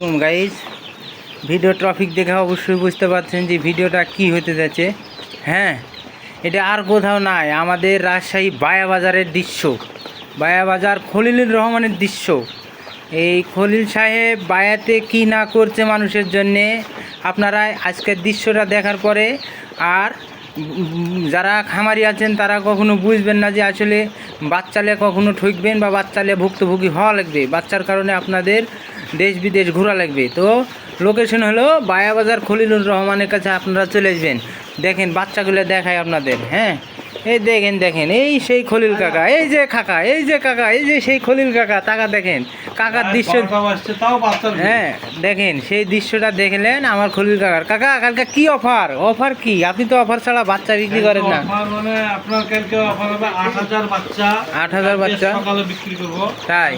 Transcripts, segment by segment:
Guys video trophic দেখে অবশ্যই বুঝতে পারছেন যে ভিডিওটা কি হতে যাচ্ছে। হ্যাঁ এটা আর কোথাও নাই। আমাদের রাজশাহী বায়াবাজারের দৃশ্য। বায়াবাজার খলিলুর রহমানের দৃশ্য। এই খলিল সাহেব বায়াতে কি না করছে মানুষের জন্যে আপনারা আজকের দৃশ্যটা দেখার পরে আর যারা খামারি আছেন, তারা কখনো বুঝবেন না যে আসলে বাচ্চালে কখনো ঠকবেন বা বাচ্চালে ভুক্তভোগী হওয়া লাগবে। বাচ্চার কারণে আপনাদের দেশ বিদেশ ঘোরা লাগবে। তো লোকেশন হলো বায়াবাজার খলিলুর রহমানের কাছে আপনারা চলে আসবেন। দেখেন বাচ্চাগুলো দেখায় আপনাদের হ্যাঁ? এই দেখেন দেখেন এই সেই খলিল কাকা এই যে কাকা এই যে কাকা এই যে সেই খলিল কাকা টাকা দেখেন কাকার দৃশ্য। হ্যাঁ দেখেন সেই দৃশ্যটা দেখলেন আমার খলিল কাকার। কাকা কালকে কি অফার? অফার কি? আপনি তো অফার ছাড়া বাচ্চা বিক্রি করেন না। মানে আপনার কালকে অফার হবে আট হাজার বাচ্চা। 8,000 কালকে বাচ্চা? সকালে বিক্রি করব। তাই?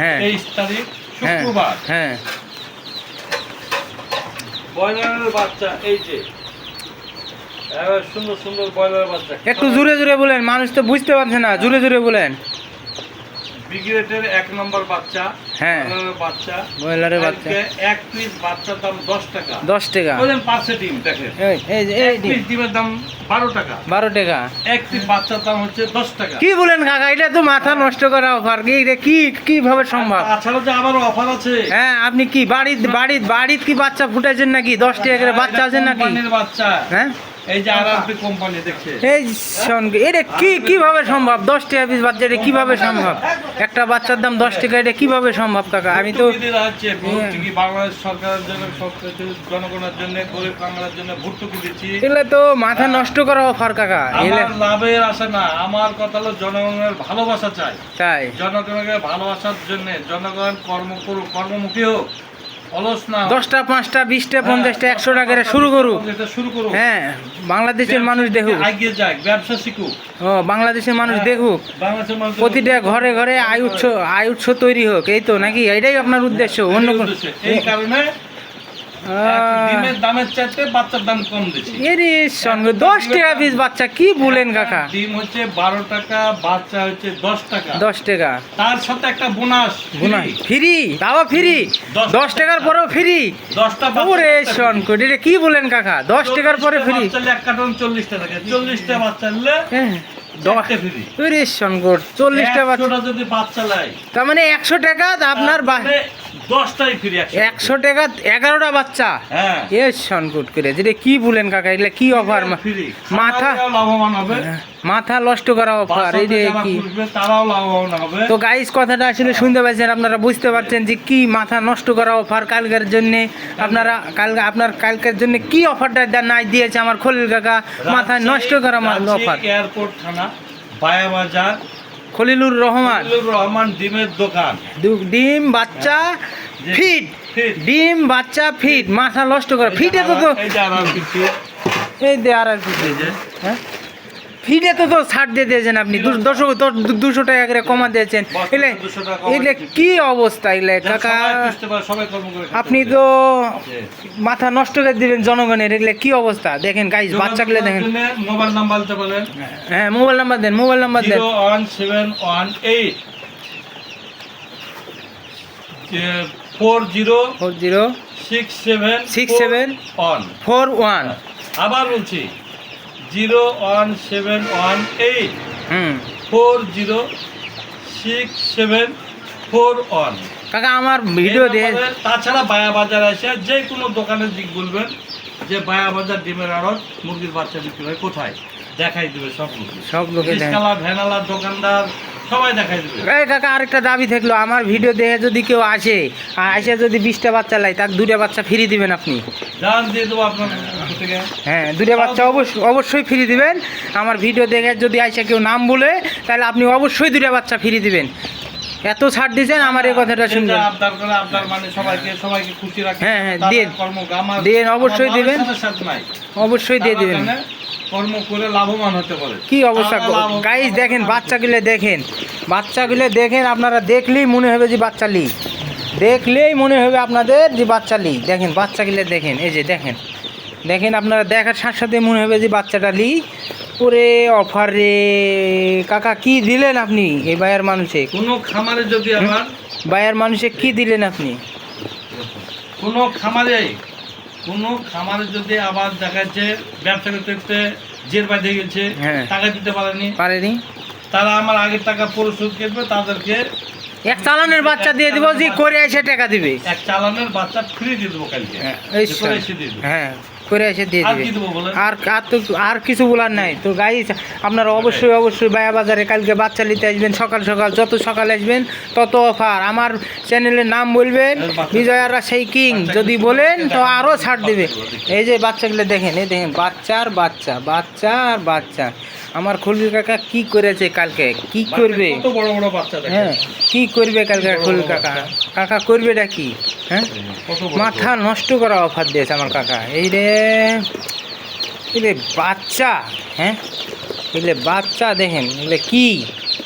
হ্যাঁ। তেইশ তারিখ হ্যাঁ শুক্রবার। হ্যাঁ। ব্রয়লারের বাচ্চা এই যে। সুন্দর সুন্দর ব্রয়লারের বাচ্চা একটু জোরে জোরে বলেন মানুষ তো বুঝতে পারছে না জোরে জোরে বলেন। বিগ্রেটের এক নম্বর বাচ্চা হ্যাঁ। বাচ্চা ব্রয়লারের বাচ্চা। এক পিস বাচ্চার দাম দশ টাকা। দশ টাকা। বলেন পাঁচশো ডিম দেখেন। এই এই যে- এই এক পিস ডিমের দাম বারো টাকা। বারো টাকা। এক পিস বাচ্চার দাম হচ্ছে দশ টাকা। কি বলেন কাকা এটা তো মাথা নষ্ট করা অফার কি এটা কি কীভাবে সম্ভব? তাছাড়া যে আবার অফার আছে। হ্যাঁ আপনি কি বাড়ির বাড়ির বাড়ির কি বাচ্চা ফুটাইছেন নাকি? দশ টাকা করে বাচ্চা আছেন নাকি? বাচ্চা। হ্যাঁ? এই যে আর কোম্পানি দেখছে। এই সঙ্গে এটা কি কীভাবে সম্ভব? দশ টাকা পিস বাচ্চা এটা কীভাবে সম্ভব? একটা বাচ্চার দাম দশ টাকা এটা কীভাবে সম্ভব কাকা? আমি তো ভর্তুকি বাংলাদেশ সরকারের জন্য জনগণের জন্য গরিব বাংলার জন্য ভর্তুকি দিচ্ছি? এগুলো তো মাথা নষ্ট করা অফার কাকা। লাভের আশা না আমার কথা হলো জনগণের ভালোবাসা চাই। তাই। জনগণকে ভালোবাসার জন্য জনগণ কর্ম করুক কর্মমুখী হোক। দশটা পাঁচটা বিশটা পঞ্চাশটা একশো টাকা করে শুরু করুক। হ্যাঁ বাংলাদেশের মানুষ দেখুক। ব্যবসা শিখুক। ও বাংলাদেশের মানুষ দেখুক। প্রতিটা ঘরে ঘরে আয় উৎস আয় উৎস তৈরি হোক এই তো নাকি? এটাই আপনার উদ্দেশ্য অন্য কোন এই কারণে ডিমের দামের চাইতে বাচ্চার দাম কম দিচ্ছি এরে সঙ্গে দশ টাকা পিস বাচ্চা কি বলেন কাকা? ডিম হচ্ছে বারো টাকা বাচ্চা হচ্ছে দশ টাকা। দশ টাকা। তার সাথে একটা বোনাস গুনা ফ্রি তাও ফ্রি। দশ টাকার পরেও ফ্রি। দশটা ওরে শঙ্কর এটা কি বলেন কাকা? দশ টাকার পরে ফ্রি। এক কার্টন চল্লিশটা বাচ্চা নিলে হ্যাঁ। চল্লিশটা বাচ্চা। যদি বাচ্চা লাই তার মানে একশো টাকা আপনার দশটাই ফ্রি একশো টাকা এগারোটা বাচ্চা? হ্যাঁ। এ শনকুট করে যেটা কি বলেন কাকা কি অফার? মাথা লাভবান হবে। মাথা নষ্ট করা অফার এই যে কি? তারাও লাভবান হবে। তো গাইস কথাটা আসলে শুনতে পাচ্ছেন আপনারা বুঝতে পারছেন যে কি মাথা নষ্ট করা অফার কালকের জন্য। আপনারা কালকে আপনার কালকের জন্য কি অফারটা নাই দিয়েছে আমার খলিল কাকা? মাথা নষ্ট করা অফার। এয়ারপোর্ট থানা বায়াবাজার খলিলুর রহমান। খলিলুর রহমান ডিমের দোকান। ডিম বাচ্চা ফিট ফিট। ডিম বাচ্চা ফিট মাথা নষ্ট করে। ফিটে তো তো এই যে আর আর কিছু এই আর হ্যাঁ? ফিরে তো তো ছাড় দিয়ে দিয়েছেন আপনি। দুশো দুশো টাকা করে কমা দিয়েছেন। এলে 200 টাকা এলে কি অবস্থা এলে কাকা? আপনি তো মাথা নষ্ট করে দিবেন জনগণের এগুলো কি অবস্থা? দেখেন গাইজ বাচ্চাগুলো দেখেন। মোবাইল নাম্বার দিতে পারেন। হ্যাঁ মোবাইল নাম্বার দেন মোবাইল নাম্বার দেন। One seven one eight four zero four zero six seven Six seven one four one আবার বলছি zero one seven one eight four zero six seven four one কাকা আমার video দিয়ে তাছাড়া বায়া বাজার আসে যে কোনো দোকানের দিক বলবেন যে বায়া বাজার ডিমের আড়ত মুরগির বাচ্চা বিক্রি হয় কোথায়? দেখাই দেবে সব লোক। সব লোকে ভ্যানালার ভ্যানালা দোকানদার এই কাকা আরেকটা দাবি থাকল আমার ভিডিও দেখে যদি কেউ আসে আর আসে যদি বিশটা বাচ্চা লাই তার দুটা বাচ্চা ফ্রি দিবেন আপনি। হ্যাঁ দুটা বাচ্চা অবশ্যই অবশ্যই ফ্রি দিবেন। আমার ভিডিও দেখে যদি আসে কেউ নাম বলে তাহলে আপনি অবশ্যই দুটা বাচ্চা ফ্রি দিবেন। এত ছাড় দিয়েছেন আমার এই কথাটা শুনবেন আবদার করে আবদার মানে সবাইকে সবাইকে খুশি রাখে। হ্যাঁ, হ্যাঁ, তাদের দিন। দিন, অবশ্যই দিবেন। অবশ্যই দিয়ে দিবেন। কর্ম করে লাভবান হতে পারে। কি অবস্থা গাইজ দেখেন বাচ্চাগুলো দেখেন। বাচ্চাগুলো দেখেন আপনারা দেখলেই মনে হবে যে বাচ্চা লি। দেখলেই মনে হবে আপনাদের যে বাচ্চা লি। দেখেন বাচ্চাগুলো দেখেন এই যে দেখেন। দেখেন আপনারা দেখার সাথে সাথে মনে হবে যে বাচ্চাটা লি। ওরে অফার রে। কাকা কি দিলেন আপনি এই বায়ার মানুষে? কোনো খামারে যদি আমার বায়ার মানুষে কি দিলেন আপনি? কোনো খামারে কোনো খামারে যদি আবার দেখাচ্ছে ব্যবসা করতে করতে জের বাইরে গেছে হ্যাঁ। টাকা দিতে পারেনি। পারেনি? তারা আমার আগের টাকা পরিশোধ করবে তাদেরকে এক চালানের বাচ্চা দিয়ে দিব যে করে এসে টাকা দিবে। এক চালানের বাচ্চা ফ্রি দিয়ে দেবো কালকে। হ্যাঁ, করে এসে দিয়ে দেবো। আর আর তো আর কিছু বলার নাই। তো গাই আপনারা অবশ্যই অবশ্যই বায়া বাজারে কালকে বাচ্চা নিতে আসবেন সকাল সকাল যত সকাল আসবেন তত অফার আমার চ্যানেলের নাম বলবেন বিজয়া রাজশাহী কিং যদি বলেন তো আরও ছাড় দেবে। এই যে বাচ্চাগুলো দেখেন এই দেখেন বাচ্চার বাচ্চা বাচ্চা আর বাচ্চা। আমার খুলবি কাকা কি করেছে কালকে? কি করবে? হ্যাঁ কি করবে কালকে খুলবি কাকা? কাকা করবে করবেটা কি? হ্যাঁ? মাথা নষ্ট করা অফার দিয়েছে আমার কাকা। এই রে রে বাচ্চা হ্যাঁ? এগুলো বাচ্চা দেখেন এগুলো কি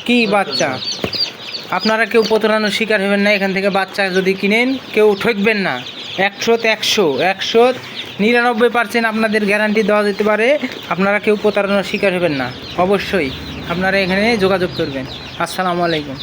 কি বাচ্চা? আপনারা কেউ প্রতারণার শিকার হবেন না, এখান থেকে বাচ্চা যদি কিনেন, কেউ ঠকবেন না। একশোতে একশো একশো নিরানব্বই পার্সেন্ট আপনাদের গ্যারান্টি দেওয়া যেতে পারে, আপনারা কেউ প্রতারণার শিকার হবেন না। অবশ্যই আপনারা এখানে যোগাযোগ করবেন। আসসালামু আলাইকুম।